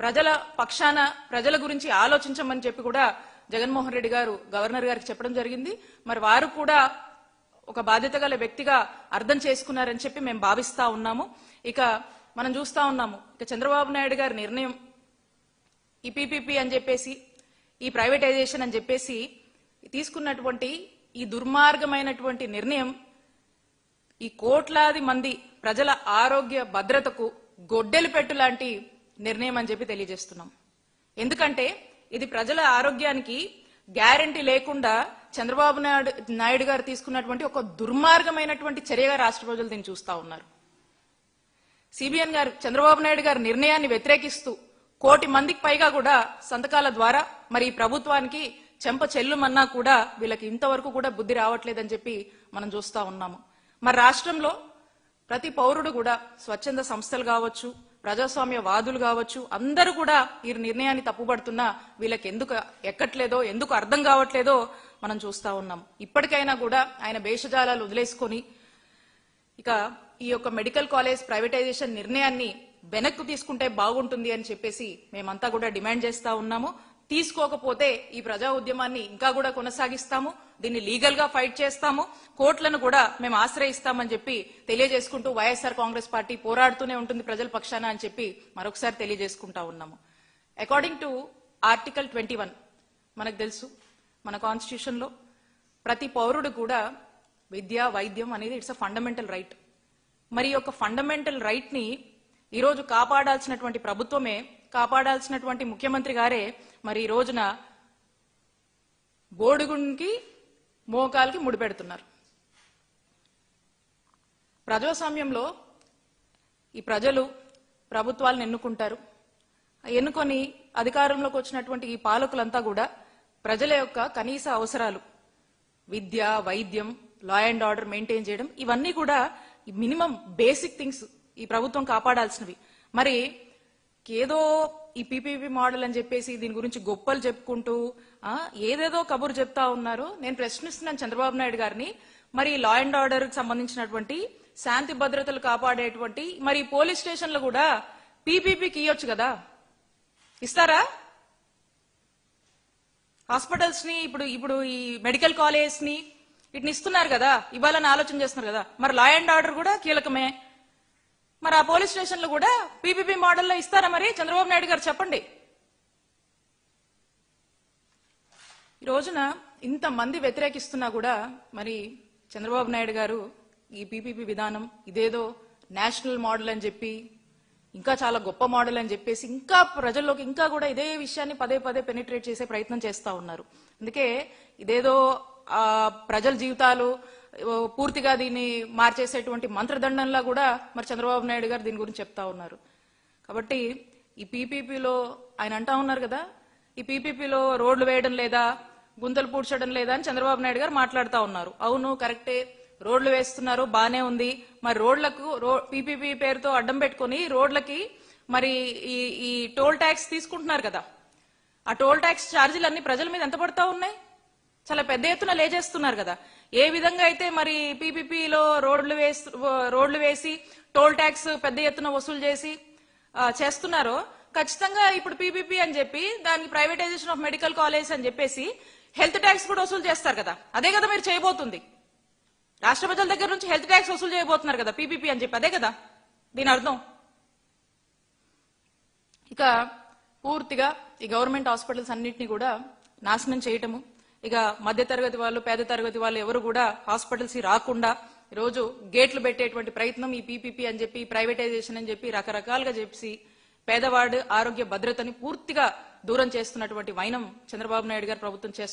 ప్రజల పక్షాన ప్రజల గురించి ఆలోచించమని చెప్పి కూడా జగన్మోహన్ రెడ్డి గారు గవర్నర్ గారికి చెప్పడం జరిగింది. మరి వారు కూడా ఒక బాధ్యత గల వ్యక్తిగా అర్థం చేసుకున్నారని చెప్పి మేము భావిస్తా ఉన్నాము. ఇక మనం చూస్తా ఉన్నాము. ఇక చంద్రబాబు నాయుడు గారి నిర్ణయం ఈ పీపీపీ అని చెప్పేసి ఈ ప్రైవేటైజేషన్ అని చెప్పేసి తీసుకున్నటువంటి ఈ దుర్మార్గమైనటువంటి నిర్ణయం ఈ కోట్లాది మంది ప్రజల ఆరోగ్య భద్రతకు గొడ్డెలు పెట్టు లాంటి నిర్ణయం అని చెప్పి తెలియజేస్తున్నాం. ఎందుకంటే ఇది ప్రజల ఆరోగ్యానికి గ్యారంటీ లేకుండా చంద్రబాబు నాయుడు నాయుడు గారు తీసుకున్నటువంటి ఒక దుర్మార్గమైనటువంటి చర్యగా రాష్ట్ర ప్రజలు దీన్ని చూస్తా ఉన్నారు. సిబిఎన్ గారు చంద్రబాబు నాయుడు గారి నిర్ణయాన్ని వ్యతిరేకిస్తూ కోటి మందికి పైగా కూడా సంతకాల ద్వారా మరి ఈ ప్రభుత్వానికి చెంప చెల్లుమన్నా కూడా వీళ్ళకి ఇంతవరకు కూడా బుద్ధి రావట్లేదని చెప్పి మనం చూస్తా ఉన్నాము. మరి రాష్ట్రంలో ప్రతి పౌరుడు కూడా స్వచ్ఛంద సంస్థలు కావచ్చు ప్రజాస్వామ్య వాదులు కావచ్చు అందరూ కూడా ఈ నిర్ణయాన్ని తప్పుపడుతున్నా వీళ్ళకి ఎందుకు ఎక్కట్లేదో ఎందుకు అర్థం కావట్లేదో మనం చూస్తా ఉన్నాం. ఇప్పటికైనా కూడా ఆయన భేషజాలాలు వదిలేసుకొని ఇక ఈ యొక్క మెడికల్ కాలేజ్ ప్రైవేటైజేషన్ నిర్ణయాన్ని వెనక్కు తీసుకుంటే బాగుంటుంది అని చెప్పేసి మేమంతా కూడా డిమాండ్ చేస్తా ఉన్నాము. తీసుకోకపోతే ఈ ప్రజా ఉద్యమాన్ని ఇంకా కూడా కొనసాగిస్తాము దీన్ని లీగల్గా ఫైట్ చేస్తాము కోర్టులను కూడా మేము ఆశ్రయిస్తామని చెప్పి తెలియజేసుకుంటూ వైఎస్ఆర్ కాంగ్రెస్ పార్టీ పోరాడుతూనే ఉంటుంది ప్రజల పక్షాన అని చెప్పి మరొకసారి తెలియజేసుకుంటా ఉన్నాము. అకార్డింగ్ టు ఆర్టికల్ ట్వంటీ మనకు తెలుసు మన కాన్స్టిట్యూషన్లో ప్రతి పౌరుడు కూడా విద్య వైద్యం అనేది ఇట్స్ అ ఫండమెంటల్ రైట్ మరి ఒక యొక్క ఫండమెంటల్ రైట్ని ఈరోజు కాపాడాల్సినటువంటి ప్రభుత్వమే కాపాడాల్సినటువంటి ముఖ్యమంత్రి గారే మరి ఈ రోజున బోడుగుంకి మోకాలకి ముడిపెడుతున్నారు ప్రజాస్వామ్యంలో ఈ ప్రజలు ప్రభుత్వాలను ఎన్నుకుంటారు. ఎన్నుకొని అధికారంలోకి వచ్చినటువంటి ఈ పాలకులంతా కూడా ప్రజల యొక్క కనీస అవసరాలు విద్య వైద్యం లా అండ్ ఆర్డర్ మెయింటైన్ చేయడం ఇవన్నీ కూడా మినిమం బేసిక్ థింగ్స్ ఈ ప్రభుత్వం కాపాడాల్సినవి. మరి ఏదో ఈ పీపీపీ మోడల్ అని చెప్పేసి దీని గురించి గొప్పలు చెప్పుకుంటూ ఏదేదో కబురు చెప్తా ఉన్నారు. నేను ప్రశ్నిస్తున్నాను చంద్రబాబు నాయుడు గారిని. మరి లా అండ్ ఆర్డర్కి సంబంధించినటువంటి శాంతి భద్రతలు కాపాడేటువంటి మరి పోలీస్ స్టేషన్లు కూడా పీపీపీకి ఇవ్వచ్చు కదా? ఇస్తారా? హాస్పిటల్స్ని ఇప్పుడు ఇప్పుడు ఈ మెడికల్ కాలేజ్ని వీటిని ఇస్తున్నారు కదా. ఇవ్వాలని ఆలోచన చేస్తున్నారు కదా. మరి లా అండ్ ఆర్డర్ కూడా కీలకమే. మరి ఆ పోలీస్ స్టేషన్లు కూడా పీపీపీ మోడల్లో ఇస్తారా మరి? చంద్రబాబు నాయుడు గారు చెప్పండి. ఈ రోజున ఇంతమంది వ్యతిరేకిస్తున్నా కూడా మరి చంద్రబాబు నాయుడు గారు ఈ పీపీపీ విధానం ఇదేదో నేషనల్ మోడల్ అని చెప్పి ఇంకా చాలా గొప్ప మోడల్ అని చెప్పేసి ఇంకా ప్రజల్లోకి ఇంకా కూడా ఇదే విషయాన్ని పదే పదే పెనిట్రేట్ చేసే ప్రయత్నం చేస్తూ ఉన్నారు. అందుకే ఇదేదో ప్రజల జీవితాలు పూర్తిగా దీన్ని మార్చేసేటువంటి మంత్రదండంలా కూడా మరి చంద్రబాబు నాయుడు గారు దీని గురించి చెప్తా ఉన్నారు. కాబట్టి ఈ పీపీపీలో ఆయన అంటా ఉన్నారు కదా ఈ పీపీపీలో రోడ్లు వేయడం లేదా గుంతలు పూడ్చడం లేదా అని చంద్రబాబు నాయుడు గారు మాట్లాడుతూ ఉన్నారు. అవును కరెక్టే రోడ్లు వేస్తున్నారు బానే ఉంది. మరి రోడ్లకు పీపీపీ పేరుతో అడ్డం పెట్టుకొని రోడ్లకి మరి ఈ ఈ టోల్ ట్యాక్స్ తీసుకుంటున్నారు కదా. ఆ టోల్ ట్యాక్స్ ఛార్జీలు అన్ని ప్రజల మీద ఎంత పడతా ఉన్నాయి? చాలా పెద్ద ఎత్తున లేజేస్తున్నారు కదా. ఏ విధంగా అయితే మరి పీపీపీలో రోడ్లు వేసి రోడ్లు వేసి టోల్ ట్యాక్స్ పెద్ద ఎత్తున వసూలు చేసి చేస్తున్నారో ఖచ్చితంగా ఇప్పుడు పీపీపీ అని చెప్పి దానికి ప్రైవేటైజేషన్ ఆఫ్ మెడికల్ కాలేజ్ అని చెప్పేసి హెల్త్ ట్యాక్స్ కూడా వసూలు చేస్తారు కదా. అదే కదా మీరు చేయబోతుంది. రాష్ట్ర ప్రజల దగ్గర నుంచి హెల్త్ ట్యాక్స్ వసూలు చేయబోతున్నారు కదా పీపీపీ అని చెప్పి అదే కదా. దీని అర్థం? ఇక పూర్తిగా ఈ గవర్నమెంట్ హాస్పిటల్స్ అన్నింటినీ కూడా నాశనం చేయటము ఇక మధ్య తరగతి వాళ్ళు పేద తరగతి వాళ్ళు ఎవరు కూడా హాస్పిటల్స్కి రాకుండా రోజు గేట్లు పెట్టేటువంటి ప్రయత్నం ఈ పీపీపీ అని చెప్పి ప్రైవేటైజేషన్ అని చెప్పి రకరకాలుగా చెప్పి పేదవాడు ఆరోగ్య భద్రతని పూర్తిగా దూరం చేస్తున్నటువంటి వైనం చంద్రబాబు నాయుడు గారు ప్రభుత్వం చేస్తుంది